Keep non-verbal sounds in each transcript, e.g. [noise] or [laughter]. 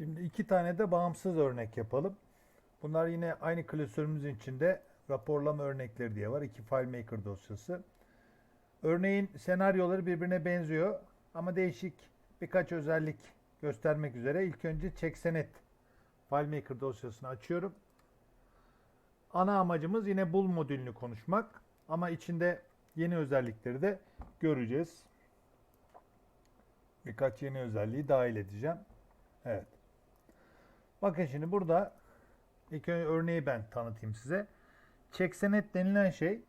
Şimdi iki tane de bağımsız örnek yapalım. Bunlar yine aynı klasörümüzün içinde raporlama örnekleri diye var. İki FileMaker dosyası. Örneğin senaryoları birbirine benziyor ama değişik birkaç özellik göstermek üzere ilk önce checksenet FileMaker dosyasını açıyorum. Ana amacımız yine bul modülünü konuşmak ama içinde yeni özellikleri de göreceğiz. Birkaç yeni özelliği dahil edeceğim. Evet. Bakın şimdi burada ilk örneği ben tanıtayım size. Çeksenet denilen şey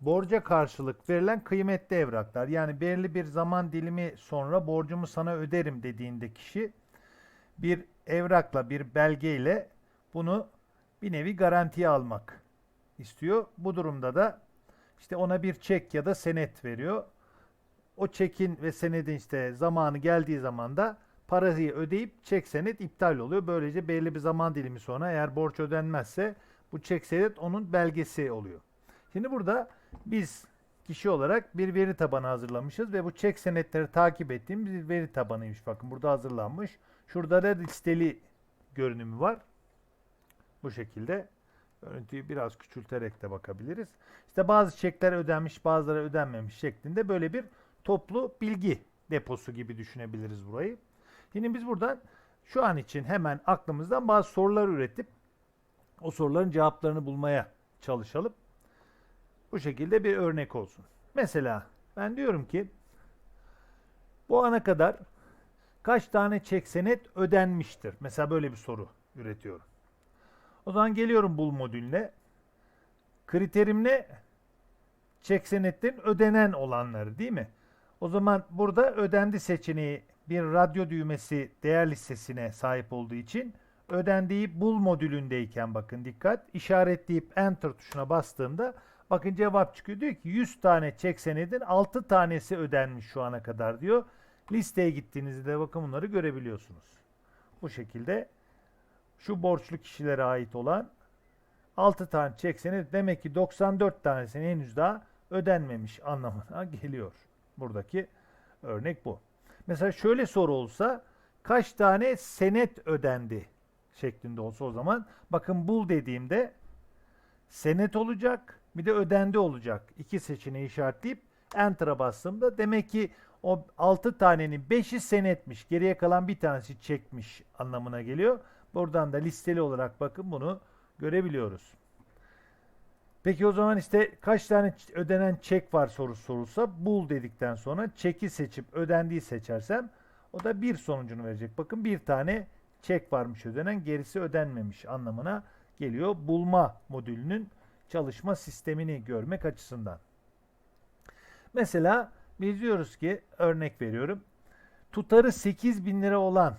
borca karşılık verilen kıymetli evraklar. Yani belirli bir zaman dilimi sonra borcumu sana öderim dediğinde kişi bir evrakla, bir belgeyle bunu bir nevi garantiye almak istiyor. Bu durumda da işte ona bir çek ya da senet veriyor. O çekin ve senedin işte zamanı geldiği zaman da parayı ödeyip çek senet iptal oluyor. Böylece belli bir zaman dilimi sonra eğer borç ödenmezse bu çek senet onun belgesi oluyor. Şimdi burada biz kişi olarak bir veri tabanı hazırlamışız ve bu çek senetleri takip ettiğimiz bir veri tabanıymış. Bakın burada hazırlanmış. Şurada da listeli görünümü var. Bu şekilde. Görüntüyü biraz küçülterek de bakabiliriz. İşte bazı çekler ödenmiş, bazıları ödenmemiş şeklinde böyle bir toplu bilgi deposu gibi düşünebiliriz burayı. Şimdi biz buradan şu an için hemen aklımızdan bazı sorular üretip o soruların cevaplarını bulmaya çalışalım. Bu şekilde bir örnek olsun. Mesela ben diyorum ki bu ana kadar kaç tane çek senet ödenmiştir? Mesela böyle bir soru üretiyorum. O zaman geliyorum bul modülüne. Kriterim ne? Çek senetlerin ödenen olanları değil mi? O zaman burada ödendi seçeneği bir radyo düğmesi değer listesine sahip olduğu için ödendiği bul modülündeyken bakın dikkat işaretleyip enter tuşuna bastığımda bakın cevap çıkıyor. Diyor ki 100 tane çek senedin 6 tanesi ödenmiş şu ana kadar diyor. Listeye gittiğinizde de bakın bunları görebiliyorsunuz. Bu şekilde şu borçlu kişilere ait olan 6 tane çek senet demek ki 94 tanesinin henüz daha ödenmemiş anlamına [laughs] geliyor. Buradaki örnek bu. Mesela şöyle soru olsa kaç tane senet ödendi şeklinde olsa o zaman bakın bul dediğimde senet olacak bir de ödendi olacak. İki seçeneği işaretleyip enter'a bastığımda demek ki o 6 tanenin 5'i senetmiş. Geriye kalan bir tanesi çekmiş anlamına geliyor. Buradan da listeli olarak bakın bunu görebiliyoruz. Peki o zaman işte kaç tane ödenen çek var sorusu sorulsa bul dedikten sonra çeki seçip ödendiği seçersem o da bir sonucunu verecek. Bakın bir tane çek varmış ödenen gerisi ödenmemiş anlamına geliyor. Bulma modülünün çalışma sistemini görmek açısından. Mesela biz diyoruz ki örnek veriyorum. Tutarı 8 bin lira olan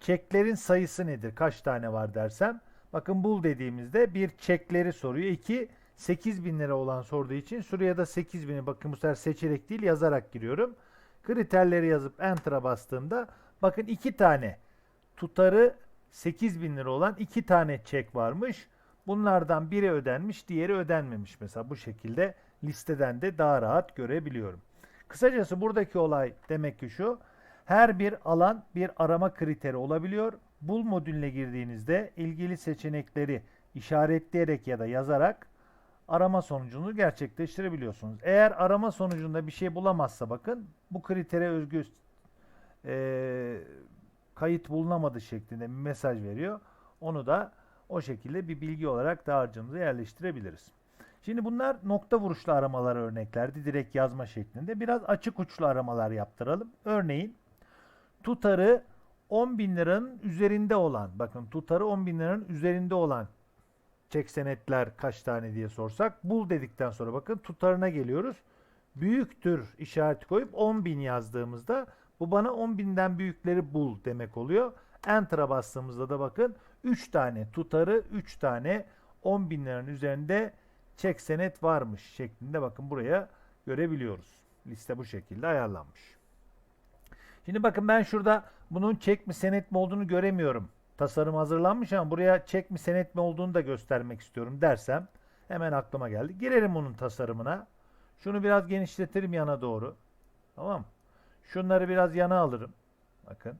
çeklerin sayısı nedir? Kaç tane var dersem. Bakın bul dediğimizde bir çekleri soruyor. 2 8 bin lira olan sorduğu için şuraya da 8 bini bakın bu sefer seçerek değil yazarak giriyorum. Kriterleri yazıp enter'a bastığımda bakın 2 tane tutarı 8 bin lira olan 2 tane çek varmış. Bunlardan biri ödenmiş, diğeri ödenmemiş. Mesela bu şekilde listeden de daha rahat görebiliyorum. Kısacası buradaki olay demek ki şu. Her bir alan bir arama kriteri olabiliyor. Bul modülüne girdiğinizde ilgili seçenekleri işaretleyerek ya da yazarak arama sonucunu gerçekleştirebiliyorsunuz. Eğer arama sonucunda bir şey bulamazsa bakın bu kritere özgü e, kayıt bulunamadı şeklinde bir mesaj veriyor. Onu da o şekilde bir bilgi olarak dağarcığımıza yerleştirebiliriz. Şimdi bunlar nokta vuruşlu aramalar örneklerdi. Direkt yazma şeklinde. Biraz açık uçlu aramalar yaptıralım. Örneğin tutarı 10 bin liranın üzerinde olan, bakın tutarı 10 bin liranın üzerinde olan çek senetler kaç tane diye sorsak bul dedikten sonra bakın tutarına geliyoruz. Büyüktür işareti koyup 10 bin yazdığımızda bu bana 10 binden büyükleri bul demek oluyor. Enter'a bastığımızda da bakın 3 tane tutarı 3 tane 10 bin liranın üzerinde çek senet varmış şeklinde bakın buraya görebiliyoruz. Liste bu şekilde ayarlanmış. Şimdi bakın ben şurada bunun çek mi senet mi olduğunu göremiyorum. Tasarım hazırlanmış ama buraya çek mi senet mi olduğunu da göstermek istiyorum dersem hemen aklıma geldi. Girerim onun tasarımına. Şunu biraz genişletirim yana doğru. Tamam Şunları biraz yana alırım. Bakın.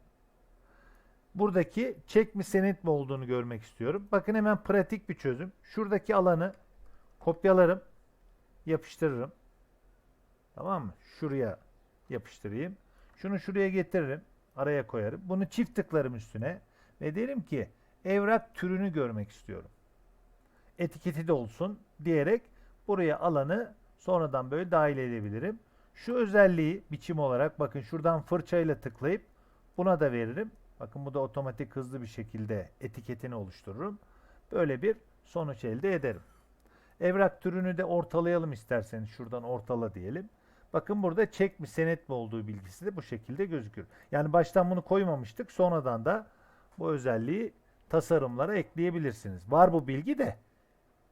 buradaki çek mi senet mi olduğunu görmek istiyorum. Bakın hemen pratik bir çözüm. Şuradaki alanı kopyalarım, yapıştırırım. Tamam mı? Şuraya yapıştırayım. Şunu şuraya getiririm. Araya koyarım. Bunu çift tıklarım üstüne ve derim ki evrak türünü görmek istiyorum. Etiketi de olsun diyerek buraya alanı sonradan böyle dahil edebilirim. Şu özelliği biçim olarak bakın şuradan fırçayla tıklayıp buna da veririm. Bakın bu da otomatik hızlı bir şekilde etiketini oluştururum. Böyle bir sonuç elde ederim. Evrak türünü de ortalayalım isterseniz. Şuradan ortala diyelim. Bakın burada çek mi senet mi olduğu bilgisi de bu şekilde gözükür. Yani baştan bunu koymamıştık. Sonradan da bu özelliği tasarımlara ekleyebilirsiniz. Var bu bilgi de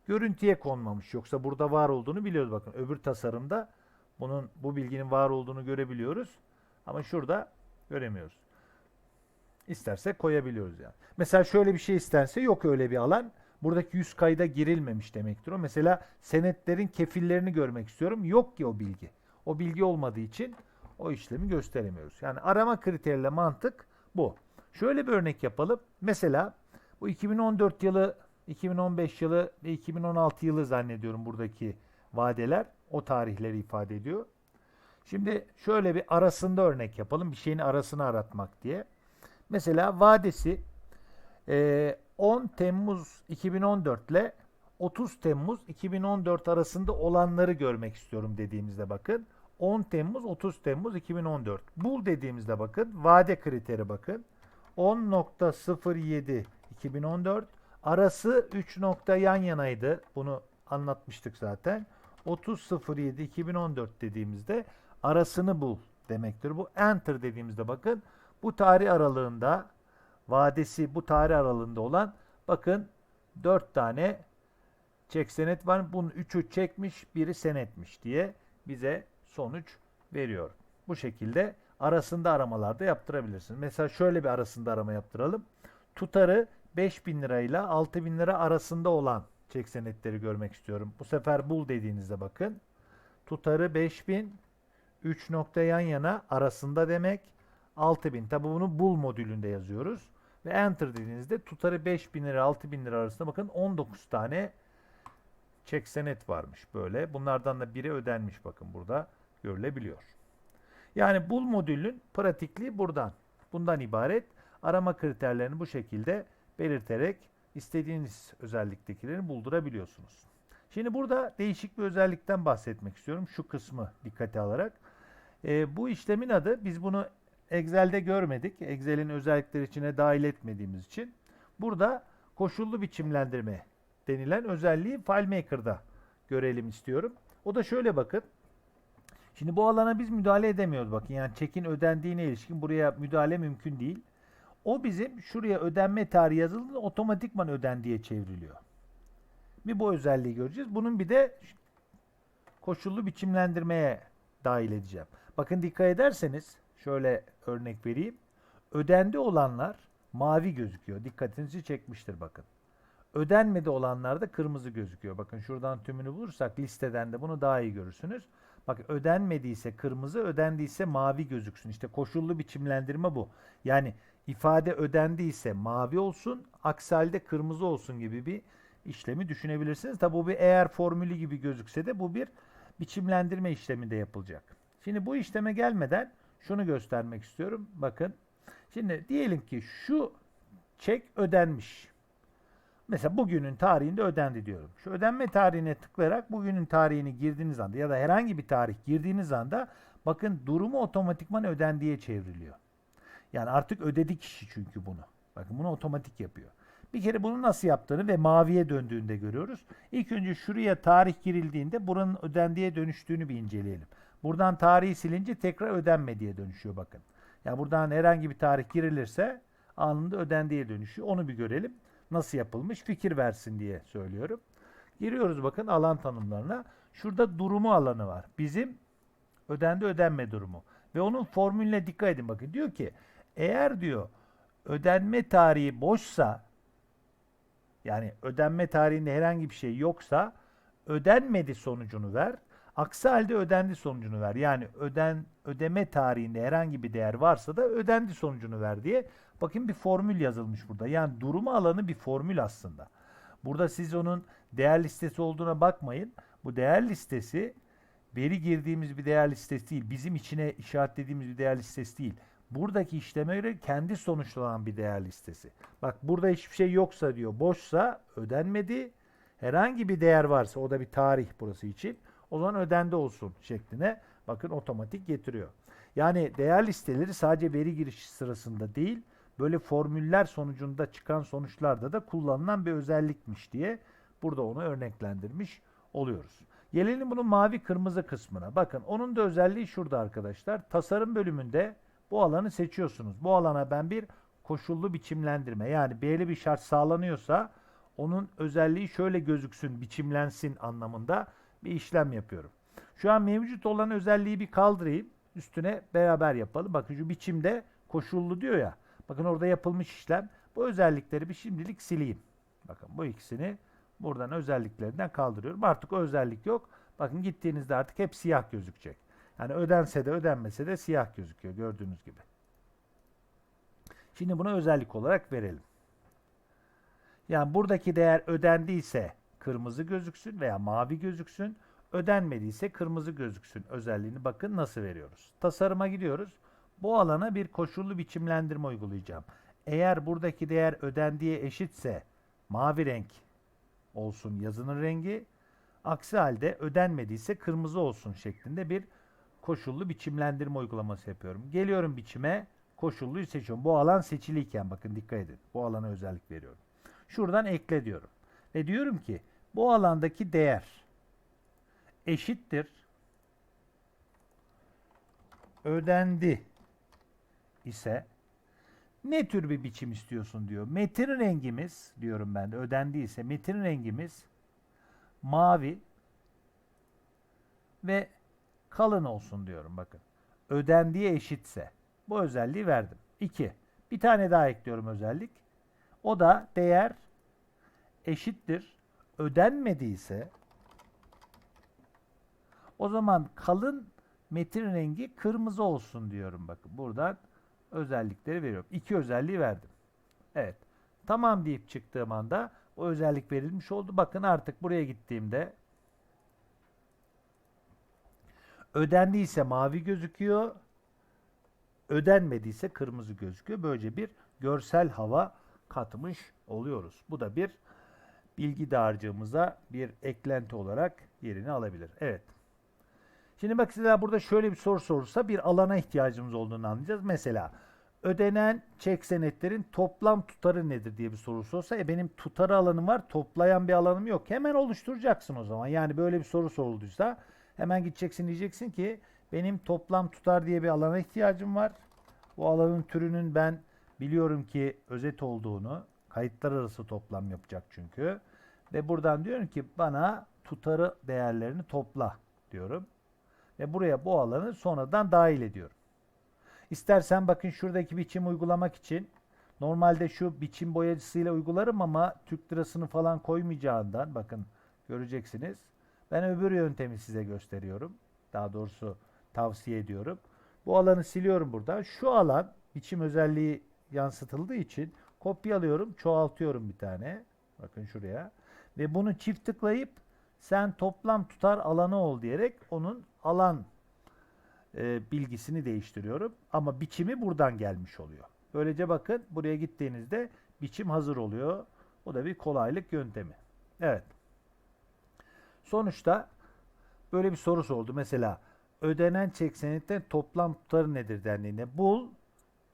görüntüye konmamış. Yoksa burada var olduğunu biliyoruz. Bakın öbür tasarımda bunun bu bilginin var olduğunu görebiliyoruz. Ama şurada göremiyoruz. İstersek koyabiliyoruz yani. Mesela şöyle bir şey istense yok öyle bir alan. Buradaki yüz kayda girilmemiş demektir o. Mesela senetlerin kefillerini görmek istiyorum. Yok ki o bilgi. O bilgi olmadığı için o işlemi gösteremiyoruz. Yani arama kriteriyle mantık bu. Şöyle bir örnek yapalım. Mesela bu 2014 yılı, 2015 yılı ve 2016 yılı zannediyorum buradaki vadeler o tarihleri ifade ediyor. Şimdi şöyle bir arasında örnek yapalım. Bir şeyin arasını aratmak diye. Mesela vadesi 10 Temmuz 2014 ile 30 Temmuz 2014 arasında olanları görmek istiyorum dediğimizde bakın. 10 Temmuz 30 Temmuz 2014. Bul dediğimizde bakın. Vade kriteri bakın. 10.07 2014 arası 3 nokta yan yanaydı. Bunu anlatmıştık zaten. 30.07 2014 dediğimizde arasını bul demektir. Bu enter dediğimizde bakın bu tarih aralığında vadesi bu tarih aralığında olan bakın 4 tane çek senet var. Bunun 3'ü çekmiş, biri senetmiş diye bize sonuç veriyor. Bu şekilde arasında aramalarda yaptırabilirsiniz. Mesela şöyle bir arasında arama yaptıralım. Tutarı 5000 lira ile 6000 lira arasında olan çek senetleri görmek istiyorum. Bu sefer bul dediğinizde bakın. Tutarı 5000 3 nokta yan yana arasında demek 6000. Tabi bunu bul modülünde yazıyoruz. Ve enter dediğinizde tutarı 5000 lira 6000 lira arasında bakın 19 tane çek senet varmış böyle. Bunlardan da biri ödenmiş bakın burada görülebiliyor. Yani bul modülün pratikliği buradan. Bundan ibaret. Arama kriterlerini bu şekilde belirterek istediğiniz özelliktekileri buldurabiliyorsunuz. Şimdi burada değişik bir özellikten bahsetmek istiyorum. Şu kısmı dikkate alarak. E, bu işlemin adı biz bunu Excel'de görmedik. Excel'in özellikleri içine dahil etmediğimiz için. Burada koşullu biçimlendirme denilen özelliği FileMaker'da görelim istiyorum. O da şöyle bakın. Şimdi bu alana biz müdahale edemiyoruz bakın. Yani çekin ödendiğine ilişkin buraya müdahale mümkün değil. O bizim şuraya ödenme tarihi yazıldığında otomatikman ödendiye çevriliyor. Bir bu özelliği göreceğiz. Bunun bir de koşullu biçimlendirmeye dahil edeceğim. Bakın dikkat ederseniz şöyle örnek vereyim. Ödendi olanlar mavi gözüküyor. Dikkatinizi çekmiştir bakın. Ödenmedi olanlar da kırmızı gözüküyor. Bakın şuradan tümünü bulursak listeden de bunu daha iyi görürsünüz. Bak ödenmediyse kırmızı, ödendiyse mavi gözüksün. İşte koşullu biçimlendirme bu. Yani ifade ödendiyse mavi olsun, aksi halde kırmızı olsun gibi bir işlemi düşünebilirsiniz. Tabi bu bir eğer formülü gibi gözükse de bu bir biçimlendirme işlemi de yapılacak. Şimdi bu işleme gelmeden şunu göstermek istiyorum. Bakın. Şimdi diyelim ki şu çek ödenmiş. Mesela bugünün tarihinde ödendi diyorum. Şu ödenme tarihine tıklayarak bugünün tarihini girdiğiniz anda ya da herhangi bir tarih girdiğiniz anda bakın durumu otomatikman ödendiye çevriliyor. Yani artık ödedi kişi çünkü bunu. Bakın bunu otomatik yapıyor. Bir kere bunu nasıl yaptığını ve maviye döndüğünde görüyoruz. İlk önce şuraya tarih girildiğinde buranın ödendiye dönüştüğünü bir inceleyelim. Buradan tarihi silince tekrar ödenmediye dönüşüyor bakın. Yani buradan herhangi bir tarih girilirse anında ödendiye dönüşüyor. Onu bir görelim. Nasıl yapılmış fikir versin diye söylüyorum. Giriyoruz bakın alan tanımlarına. Şurada durumu alanı var. Bizim ödendi ödenme durumu. Ve onun formülüne dikkat edin bakın. Diyor ki eğer diyor ödenme tarihi boşsa yani ödenme tarihinde herhangi bir şey yoksa ödenmedi sonucunu ver. Aksi halde ödendi sonucunu ver. Yani öden ödeme tarihinde herhangi bir değer varsa da ödendi sonucunu ver diye. Bakın bir formül yazılmış burada. Yani durumu alanı bir formül aslında. Burada siz onun değer listesi olduğuna bakmayın. Bu değer listesi veri girdiğimiz bir değer listesi değil. Bizim içine işaretlediğimiz bir değer listesi değil. Buradaki işleme göre kendi sonuçlanan bir değer listesi. Bak burada hiçbir şey yoksa diyor. Boşsa ödenmedi. Herhangi bir değer varsa o da bir tarih burası için. O zaman ödendi olsun şekline. Bakın otomatik getiriyor. Yani değer listeleri sadece veri girişi sırasında değil, böyle formüller sonucunda çıkan sonuçlarda da kullanılan bir özellikmiş diye burada onu örneklendirmiş oluyoruz. Gelelim bunun mavi kırmızı kısmına. Bakın onun da özelliği şurada arkadaşlar. Tasarım bölümünde bu alanı seçiyorsunuz. Bu alana ben bir koşullu biçimlendirme yani belli bir şart sağlanıyorsa onun özelliği şöyle gözüksün, biçimlensin anlamında bir işlem yapıyorum. Şu an mevcut olan özelliği bir kaldırayım. Üstüne beraber yapalım. Bakın şu biçimde koşullu diyor ya. Bakın orada yapılmış işlem. Bu özellikleri bir şimdilik sileyim. Bakın bu ikisini buradan özelliklerinden kaldırıyorum. Artık o özellik yok. Bakın gittiğinizde artık hep siyah gözükecek. Yani ödense de ödenmese de siyah gözüküyor gördüğünüz gibi. Şimdi buna özellik olarak verelim. Yani buradaki değer ödendiyse kırmızı gözüksün veya mavi gözüksün. Ödenmediyse kırmızı gözüksün özelliğini bakın nasıl veriyoruz. Tasarıma gidiyoruz. Bu alana bir koşullu biçimlendirme uygulayacağım. Eğer buradaki değer ödendiğe eşitse mavi renk olsun yazının rengi. Aksi halde ödenmediyse kırmızı olsun şeklinde bir koşullu biçimlendirme uygulaması yapıyorum. Geliyorum biçime koşulluyu seçiyorum. Bu alan seçiliyken bakın dikkat edin. Bu alana özellik veriyorum. Şuradan ekle diyorum. Ve diyorum ki bu alandaki değer eşittir ödendi ise ne tür bir biçim istiyorsun diyor. Metin rengimiz diyorum ben de ödendiyse metin rengimiz mavi ve kalın olsun diyorum bakın. Ödendiği eşitse bu özelliği verdim. 2. Bir tane daha ekliyorum özellik. O da değer eşittir ödenmediyse o zaman kalın metin rengi kırmızı olsun diyorum bakın. Buradan özellikleri veriyorum. İki özelliği verdim. Evet. Tamam deyip çıktığım anda o özellik verilmiş oldu. Bakın artık buraya gittiğimde ödendiyse mavi gözüküyor. Ödenmediyse kırmızı gözüküyor. Böylece bir görsel hava katmış oluyoruz. Bu da bir bilgi dağarcığımıza bir eklenti olarak yerini alabilir. Evet. Şimdi bak size burada şöyle bir soru sorulsa bir alana ihtiyacımız olduğunu anlayacağız. Mesela ödenen çek senetlerin toplam tutarı nedir diye bir soru sorsa e benim tutarı alanım var toplayan bir alanım yok. Hemen oluşturacaksın o zaman. Yani böyle bir soru sorulduysa hemen gideceksin diyeceksin ki benim toplam tutar diye bir alana ihtiyacım var. Bu alanın türünün ben biliyorum ki özet olduğunu kayıtlar arası toplam yapacak çünkü. Ve buradan diyorum ki bana tutarı değerlerini topla diyorum. Ve buraya bu alanı sonradan dahil ediyorum. İstersen bakın şuradaki biçim uygulamak için normalde şu biçim boyacısıyla uygularım ama Türk lirasını falan koymayacağından bakın göreceksiniz. Ben öbür yöntemi size gösteriyorum. Daha doğrusu tavsiye ediyorum. Bu alanı siliyorum burada. Şu alan biçim özelliği yansıtıldığı için kopyalıyorum, çoğaltıyorum bir tane. Bakın şuraya. Ve bunu çift tıklayıp sen toplam tutar alanı ol diyerek onun alan e, bilgisini değiştiriyorum. Ama biçimi buradan gelmiş oluyor. Böylece bakın buraya gittiğinizde biçim hazır oluyor. O da bir kolaylık yöntemi. Evet. Sonuçta böyle bir soru sordu. Mesela ödenen çek senetten toplam tutarı nedir dendiğinde bul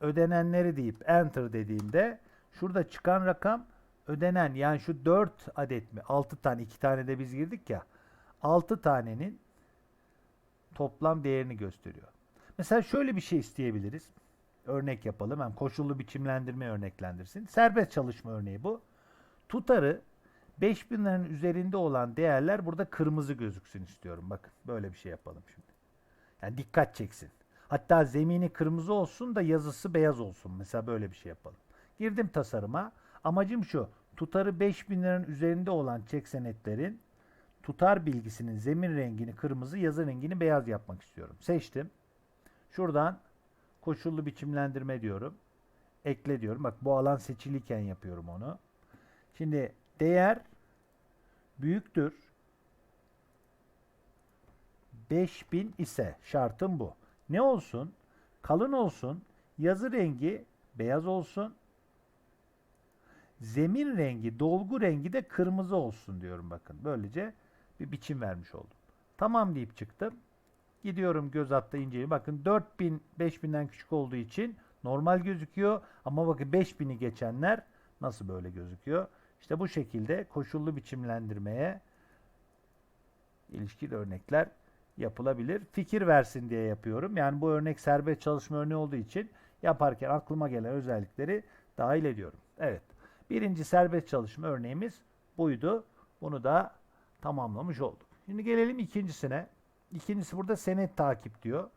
ödenenleri deyip enter dediğimde şurada çıkan rakam ödenen yani şu 4 adet mi 6 tane 2 tane de biz girdik ya 6 tanenin toplam değerini gösteriyor. Mesela şöyle bir şey isteyebiliriz. Örnek yapalım. Hem koşullu biçimlendirme örneklendirsin. Serbest çalışma örneği bu. Tutarı 5000 liranın üzerinde olan değerler burada kırmızı gözüksün istiyorum. Bakın böyle bir şey yapalım şimdi. Yani dikkat çeksin. Hatta zemini kırmızı olsun da yazısı beyaz olsun. Mesela böyle bir şey yapalım. Girdim tasarıma. Amacım şu. Tutarı 5000 liranın üzerinde olan çek senetlerin tutar bilgisinin zemin rengini kırmızı, yazı rengini beyaz yapmak istiyorum. Seçtim. Şuradan koşullu biçimlendirme diyorum. Ekle diyorum. Bak bu alan seçiliyken yapıyorum onu. Şimdi değer büyüktür 5000 ise şartım bu. Ne olsun? Kalın olsun. Yazı rengi beyaz olsun. Zemin rengi, dolgu rengi de kırmızı olsun diyorum bakın. Böylece bir biçim vermiş oldum. Tamam deyip çıktım. Gidiyorum göz attı inceliyorum. Bakın 4000 5000'den küçük olduğu için normal gözüküyor. Ama bakın 5000'i geçenler nasıl böyle gözüküyor? İşte bu şekilde koşullu biçimlendirmeye ilişkili örnekler yapılabilir. Fikir versin diye yapıyorum. Yani bu örnek serbest çalışma örneği olduğu için yaparken aklıma gelen özellikleri dahil ediyorum. Evet. Birinci serbest çalışma örneğimiz buydu. Bunu da tamamlamış olduk. Şimdi gelelim ikincisine. İkincisi burada senet takip diyor.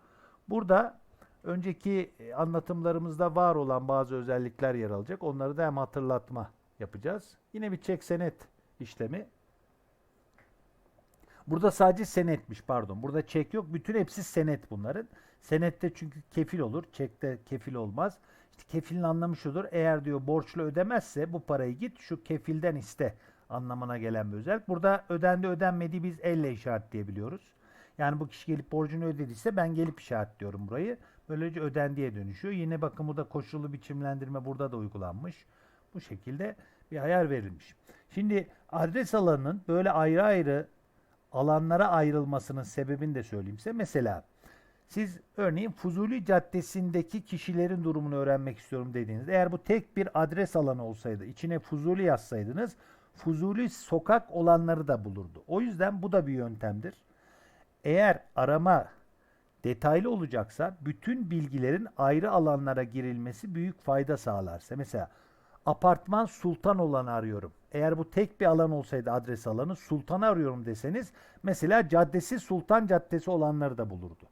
Burada önceki e, anlatımlarımızda var olan bazı özellikler yer alacak. Onları da hem hatırlatma yapacağız. Yine bir çek senet işlemi. Burada sadece senetmiş pardon. Burada çek yok. Bütün hepsi senet bunların. Senette çünkü kefil olur. Çekte kefil olmaz. Kefilin anlamı şudur. Eğer diyor borçlu ödemezse bu parayı git şu kefilden iste anlamına gelen bir özellik. Burada ödendi ödenmediği biz elle işaretleyebiliyoruz. Yani bu kişi gelip borcunu ödediyse ben gelip işaretliyorum burayı. Böylece ödendiye dönüşüyor. Yine bakın burada koşullu biçimlendirme burada da uygulanmış. Bu şekilde bir ayar verilmiş. Şimdi adres alanının böyle ayrı ayrı alanlara ayrılmasının sebebini de söyleyeyim size. Mesela siz örneğin Fuzuli Caddesi'ndeki kişilerin durumunu öğrenmek istiyorum dediğinizde eğer bu tek bir adres alanı olsaydı, içine Fuzuli yazsaydınız Fuzuli sokak olanları da bulurdu. O yüzden bu da bir yöntemdir. Eğer arama detaylı olacaksa bütün bilgilerin ayrı alanlara girilmesi büyük fayda sağlarsa. Mesela apartman sultan olanı arıyorum. Eğer bu tek bir alan olsaydı adres alanı sultanı arıyorum deseniz mesela caddesi sultan caddesi olanları da bulurdu.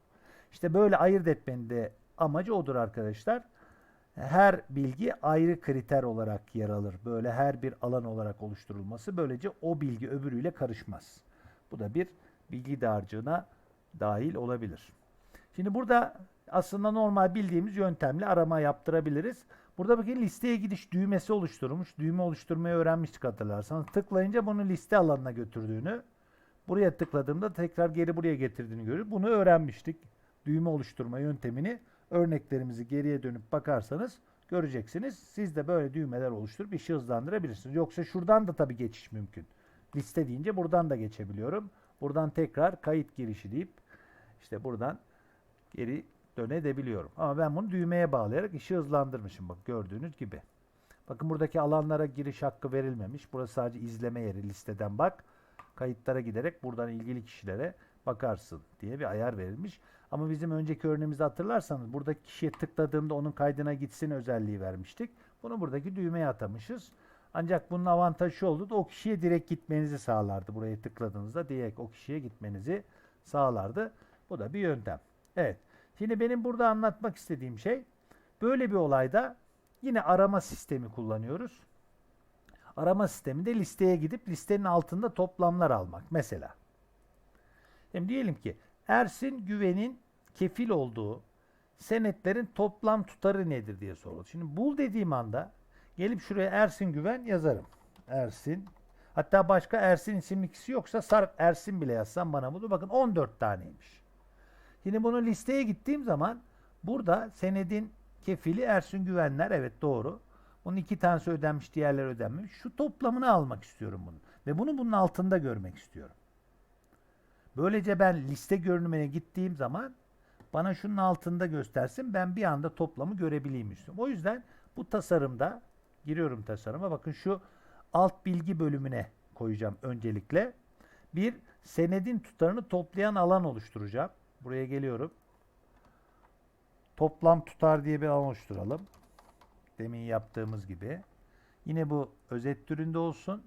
İşte böyle ayırt etmenin de amacı odur arkadaşlar. Her bilgi ayrı kriter olarak yer alır. Böyle her bir alan olarak oluşturulması böylece o bilgi öbürüyle karışmaz. Bu da bir bilgi dağarcığına dahil olabilir. Şimdi burada aslında normal bildiğimiz yöntemle arama yaptırabiliriz. Burada bakın listeye gidiş düğmesi oluşturmuş. Düğme oluşturmayı öğrenmiştik hatırlarsanız. Tıklayınca bunu liste alanına götürdüğünü, buraya tıkladığımda tekrar geri buraya getirdiğini görüyoruz. Bunu öğrenmiştik. Düğme oluşturma yöntemini örneklerimizi geriye dönüp bakarsanız göreceksiniz. Siz de böyle düğmeler oluşturup işi hızlandırabilirsiniz. Yoksa şuradan da tabii geçiş mümkün. Liste deyince buradan da geçebiliyorum. Buradan tekrar kayıt girişi deyip işte buradan geri dönebiliyorum. Ama ben bunu düğmeye bağlayarak işi hızlandırmışım. Bak gördüğünüz gibi. Bakın buradaki alanlara giriş hakkı verilmemiş. Burası sadece izleme yeri listeden bak. Kayıtlara giderek buradan ilgili kişilere bakarsın diye bir ayar verilmiş. Ama bizim önceki örneğimizi hatırlarsanız buradaki kişiye tıkladığımda onun kaydına gitsin özelliği vermiştik. Bunu buradaki düğmeye atamışız. Ancak bunun avantajı oldu da o kişiye direkt gitmenizi sağlardı. Buraya tıkladığınızda direkt o kişiye gitmenizi sağlardı. Bu da bir yöntem. Evet. Şimdi benim burada anlatmak istediğim şey böyle bir olayda yine arama sistemi kullanıyoruz. Arama sisteminde listeye gidip listenin altında toplamlar almak. Mesela. Şimdi diyelim ki Ersin Güven'in kefil olduğu senetlerin toplam tutarı nedir diye soruldu. Şimdi bul dediğim anda gelip şuraya Ersin Güven yazarım. Ersin hatta başka Ersin isimli kişi yoksa Sarp Ersin bile yazsam bana bunu bakın 14 taneymiş. Şimdi bunu listeye gittiğim zaman burada senedin kefili Ersin Güvenler evet doğru. Bunun iki tanesi ödenmiş diğerleri ödenmemiş. Şu toplamını almak istiyorum bunu. Ve bunu bunun altında görmek istiyorum. Böylece ben liste görünümüne gittiğim zaman bana şunun altında göstersin. Ben bir anda toplamı görebileyim istiyorum. O yüzden bu tasarımda giriyorum tasarıma. Bakın şu alt bilgi bölümüne koyacağım öncelikle. Bir senedin tutarını toplayan alan oluşturacağım. Buraya geliyorum. Toplam tutar diye bir alan oluşturalım. Demin yaptığımız gibi. Yine bu özet türünde olsun.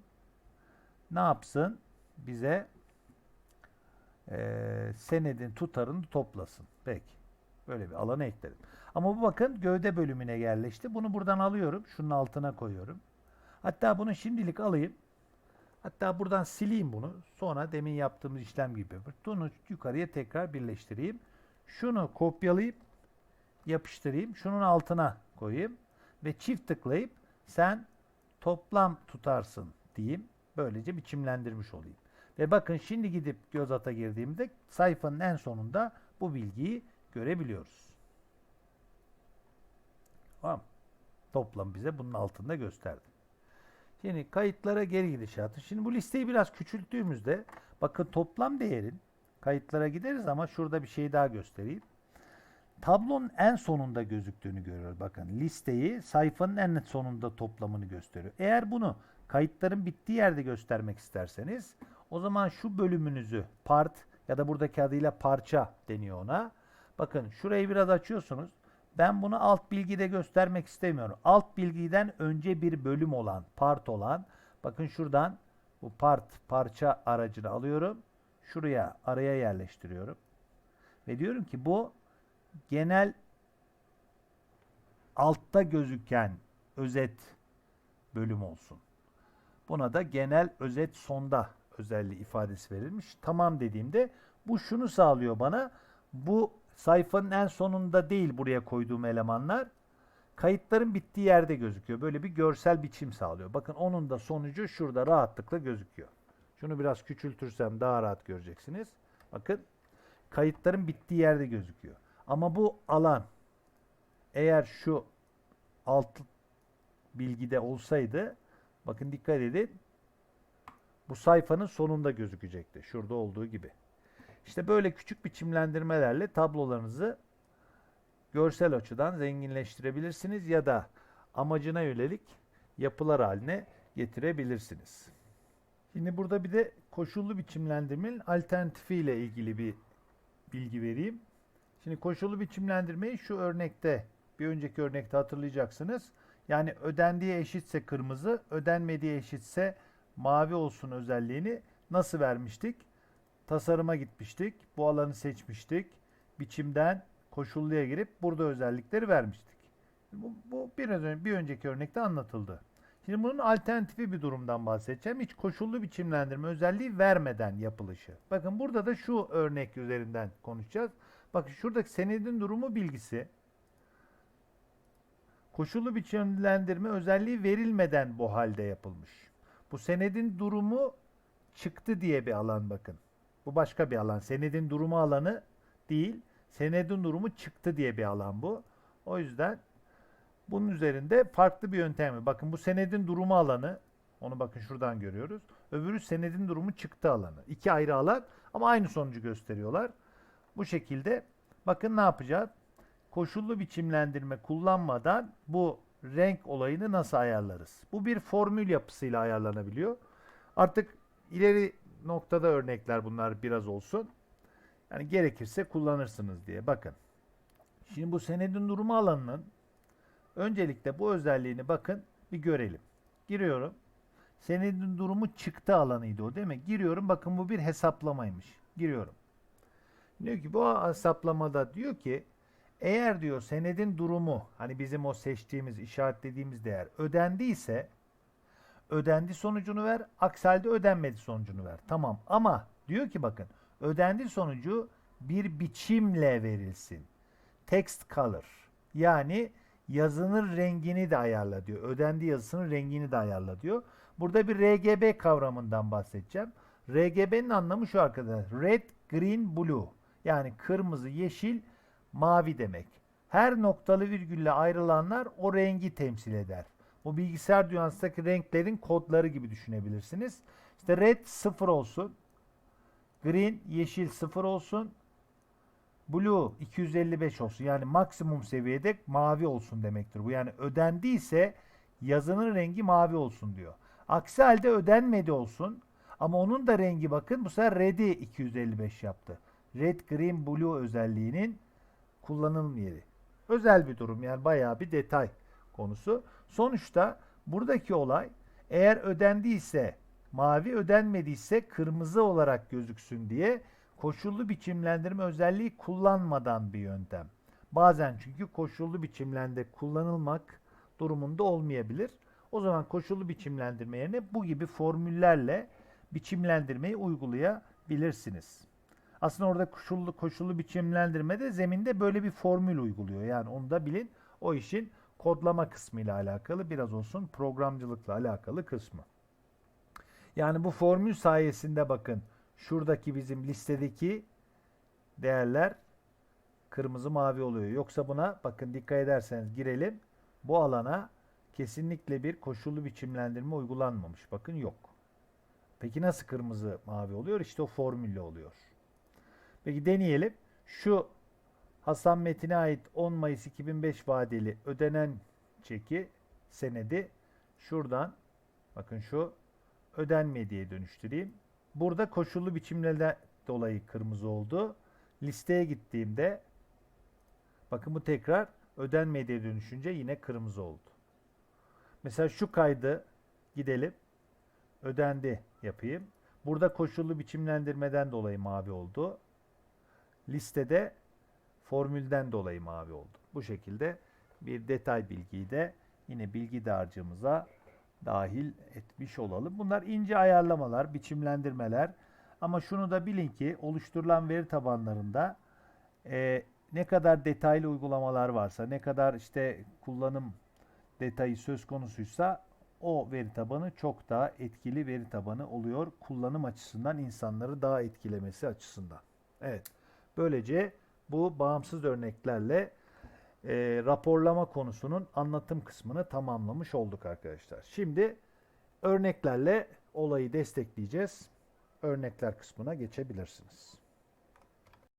Ne yapsın? Bize e, senedin tutarını toplasın. Peki. Böyle bir alana ekledim. Ama bu bakın gövde bölümüne yerleşti. Bunu buradan alıyorum. Şunun altına koyuyorum. Hatta bunu şimdilik alayım. Hatta buradan sileyim bunu. Sonra demin yaptığımız işlem gibi. Bunu yukarıya tekrar birleştireyim. Şunu kopyalayıp yapıştırayım. Şunun altına koyayım. Ve çift tıklayıp sen toplam tutarsın diyeyim. Böylece biçimlendirmiş olayım. Ve bakın şimdi gidip göz ata girdiğimde sayfanın en sonunda bu bilgiyi görebiliyoruz. Tamam. Toplam bize bunun altında gösterdi. Şimdi kayıtlara geri gidişatı. Şimdi bu listeyi biraz küçülttüğümüzde bakın toplam değerin kayıtlara gideriz ama şurada bir şey daha göstereyim. Tablonun en sonunda gözüktüğünü görüyoruz. Bakın listeyi sayfanın en sonunda toplamını gösteriyor. Eğer bunu kayıtların bittiği yerde göstermek isterseniz o zaman şu bölümünüzü part ya da buradaki adıyla parça deniyor ona. Bakın şurayı biraz açıyorsunuz. Ben bunu alt bilgide göstermek istemiyorum. Alt bilgiden önce bir bölüm olan, part olan. Bakın şuradan bu part, parça aracını alıyorum. Şuraya, araya yerleştiriyorum. Ve diyorum ki bu genel altta gözüken özet bölüm olsun. Buna da genel özet sonda özelliği ifadesi verilmiş. Tamam dediğimde bu şunu sağlıyor bana. Bu sayfanın en sonunda değil buraya koyduğum elemanlar. Kayıtların bittiği yerde gözüküyor. Böyle bir görsel biçim sağlıyor. Bakın onun da sonucu şurada rahatlıkla gözüküyor. Şunu biraz küçültürsem daha rahat göreceksiniz. Bakın kayıtların bittiği yerde gözüküyor. Ama bu alan eğer şu alt bilgide olsaydı bakın dikkat edin bu sayfanın sonunda gözükecekti. Şurada olduğu gibi. İşte böyle küçük biçimlendirmelerle tablolarınızı görsel açıdan zenginleştirebilirsiniz ya da amacına yönelik yapılar haline getirebilirsiniz. Şimdi burada bir de koşullu biçimlendirmenin alternatifi ile ilgili bir bilgi vereyim. Şimdi koşullu biçimlendirmeyi şu örnekte, bir önceki örnekte hatırlayacaksınız. Yani ödendiği eşitse kırmızı, ödenmediği eşitse mavi olsun özelliğini nasıl vermiştik? Tasarıma gitmiştik. Bu alanı seçmiştik. Biçimden koşulluya girip burada özellikleri vermiştik. Bu, bu biraz önce, bir önceki örnekte anlatıldı. Şimdi bunun alternatifi bir durumdan bahsedeceğim. Hiç koşullu biçimlendirme özelliği vermeden yapılışı. Bakın burada da şu örnek üzerinden konuşacağız. Bakın şuradaki senedin durumu bilgisi koşullu biçimlendirme özelliği verilmeden bu halde yapılmış. Bu senedin durumu çıktı diye bir alan bakın. Bu başka bir alan. Senedin durumu alanı değil. Senedin durumu çıktı diye bir alan bu. O yüzden bunun üzerinde farklı bir yöntemi. Bakın bu senedin durumu alanı. Onu bakın şuradan görüyoruz. Öbürü senedin durumu çıktı alanı. İki ayrı alan ama aynı sonucu gösteriyorlar. Bu şekilde bakın ne yapacağız? Koşullu biçimlendirme kullanmadan bu renk olayını nasıl ayarlarız? Bu bir formül yapısıyla ayarlanabiliyor. Artık ileri noktada örnekler bunlar biraz olsun. Yani gerekirse kullanırsınız diye. Bakın. Şimdi bu senedin durumu alanının öncelikle bu özelliğini bakın bir görelim. Giriyorum. Senedin durumu çıktı alanıydı o değil mi? Giriyorum. Bakın bu bir hesaplamaymış. Giriyorum. Diyor ki bu hesaplamada diyor ki eğer diyor senedin durumu hani bizim o seçtiğimiz işaretlediğimiz değer ödendiyse ödendi sonucunu ver. Aksi ödenmedi sonucunu ver. Tamam ama diyor ki bakın ödendi sonucu bir biçimle verilsin. Text color. Yani yazının rengini de ayarla diyor. Ödendi yazısının rengini de ayarla diyor. Burada bir RGB kavramından bahsedeceğim. RGB'nin anlamı şu arkadaşlar. Red, green, blue. Yani kırmızı, yeşil, mavi demek. Her noktalı virgülle ayrılanlar o rengi temsil eder. Bu bilgisayar dünyasındaki renklerin kodları gibi düşünebilirsiniz. İşte red 0 olsun. Green yeşil 0 olsun. Blue 255 olsun. Yani maksimum seviyede mavi olsun demektir. Bu yani ödendiyse yazının rengi mavi olsun diyor. Aksi halde ödenmedi olsun. Ama onun da rengi bakın bu sefer red'i 255 yaptı. Red, green, blue özelliğinin kullanım yeri. Özel bir durum yani bayağı bir detay konusu. Sonuçta buradaki olay eğer ödendiyse mavi ödenmediyse kırmızı olarak gözüksün diye koşullu biçimlendirme özelliği kullanmadan bir yöntem. Bazen çünkü koşullu biçimlende kullanılmak durumunda olmayabilir. O zaman koşullu biçimlendirme yerine bu gibi formüllerle biçimlendirmeyi uygulayabilirsiniz. Aslında orada koşullu koşullu biçimlendirmede zeminde böyle bir formül uyguluyor. Yani onu da bilin. O işin kodlama kısmıyla alakalı biraz olsun programcılıkla alakalı kısmı. Yani bu formül sayesinde bakın şuradaki bizim listedeki değerler kırmızı mavi oluyor. Yoksa buna bakın dikkat ederseniz girelim. Bu alana kesinlikle bir koşullu biçimlendirme uygulanmamış. Bakın yok. Peki nasıl kırmızı mavi oluyor? İşte o formülle oluyor. Peki deneyelim. Şu Hasan Metin'e ait 10 Mayıs 2005 vadeli ödenen çeki senedi şuradan bakın şu ödenmediye dönüştüreyim. Burada koşullu biçimlerden dolayı kırmızı oldu. Listeye gittiğimde bakın bu tekrar ödenmediye dönüşünce yine kırmızı oldu. Mesela şu kaydı gidelim. Ödendi yapayım. Burada koşullu biçimlendirmeden dolayı mavi oldu. Listede formülden dolayı mavi oldu. Bu şekilde bir detay bilgiyi de yine bilgi dağarcığımıza dahil etmiş olalım. Bunlar ince ayarlamalar, biçimlendirmeler. Ama şunu da bilin ki oluşturulan veri tabanlarında e, ne kadar detaylı uygulamalar varsa, ne kadar işte kullanım detayı söz konusuysa o veri tabanı çok daha etkili veri tabanı oluyor. Kullanım açısından insanları daha etkilemesi açısından. Evet. Böylece bu bağımsız örneklerle e, raporlama konusunun anlatım kısmını tamamlamış olduk arkadaşlar. Şimdi örneklerle olayı destekleyeceğiz. Örnekler kısmına geçebilirsiniz.